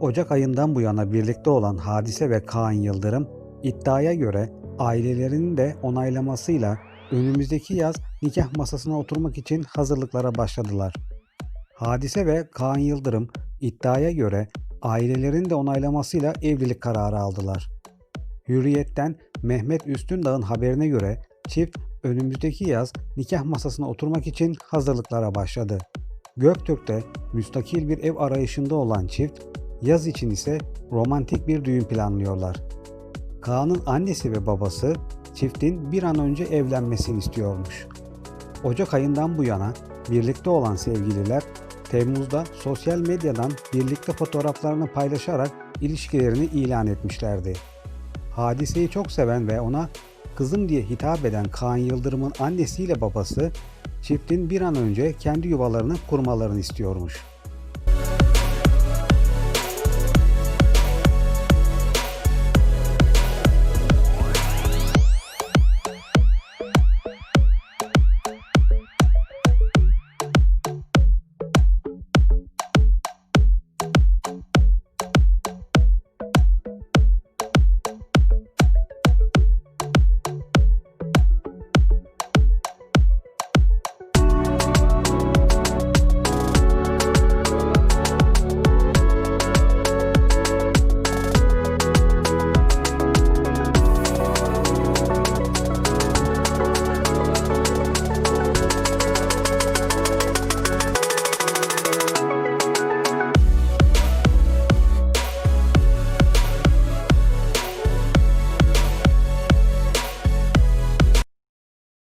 Ocak ayından bu yana birlikte olan Hadise ve Kaan Yıldırım iddiaya göre ailelerinin de onaylamasıyla önümüzdeki yaz nikah masasına oturmak için hazırlıklara başladılar. Hadise ve Kaan Yıldırım iddiaya göre ailelerin de onaylamasıyla evlilik kararı aldılar. Hürriyet'ten Mehmet Üstündağ'ın haberine göre çift önümüzdeki yaz nikah masasına oturmak için hazırlıklara başladı. Göktürk'te müstakil bir ev arayışında olan çift, yaz için ise romantik bir düğün planlıyorlar. Kaan'ın annesi ve babası çiftin bir an önce evlenmesini istiyormuş. Ocak ayından bu yana birlikte olan sevgililer Temmuz'da sosyal medyadan birlikte fotoğraflarını paylaşarak ilişkilerini ilan etmişlerdi. Hadiseyi çok seven ve ona kızım diye hitap eden Kaan Yıldırım'ın annesiyle babası çiftin bir an önce kendi yuvalarını kurmalarını istiyormuş.